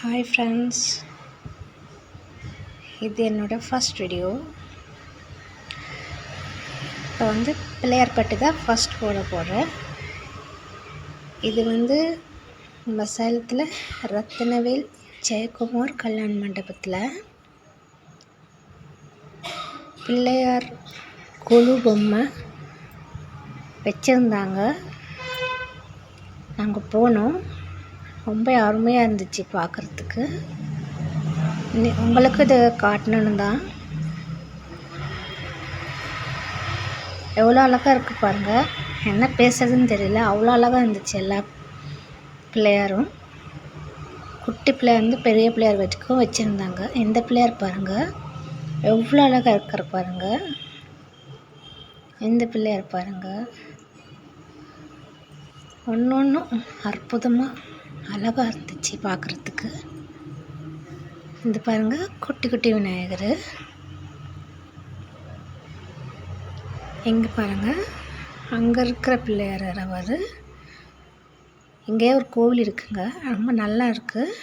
Hi friends இது என்னோடய first video இப்போ வந்து பிள்ளையார் பட்டு தான் ஃபஸ்ட் போட போகிறேன் இது வந்து நம்ம சேலத்தில் ரத்தனவேல் ஜெயக்குமார் கல்யாண மண்டபத்தில். பிள்ளையார் கொலு பொம்மை வச்சுருந்தாங்க. நாங்கள் போனோம். ரொம்ப அருமையாக இருந்துச்சு பார்க்குறதுக்கு உங்களுக்கு இது காட்டணுன்னு தான் எவ்வளோ அழகாக இருக்குது பாருங்கள் என்ன பேசுறதுன்னு தெரியல. அவ்வளோ அழகாக இருந்துச்சு எல்லா பிள்ளையாரும் குட்டி பிள்ளையார் வந்து பெரிய பிள்ளையார் வச்சுக்கும் வச்சுருந்தாங்க. இந்த பிள்ளையார் பாருங்கள் எவ்வளோ அழகாக இருக்கிற பாருங்கள் இந்த பிள்ளையார் பாருங்கள் ஒன்று ஒன்றும் அற்புதமாக அழகாக இருந்துச்சு பார்க்குறதுக்கு இந்த பாருங்கள் குட்டி குட்டி விநாயகர். எங்கே பாருங்கள் அங்கே இருக்கிற பிள்ளையார் அவர். இங்கே ஒரு கோவில் இருக்குங்க. ரொம்ப நல்லா இருக்குது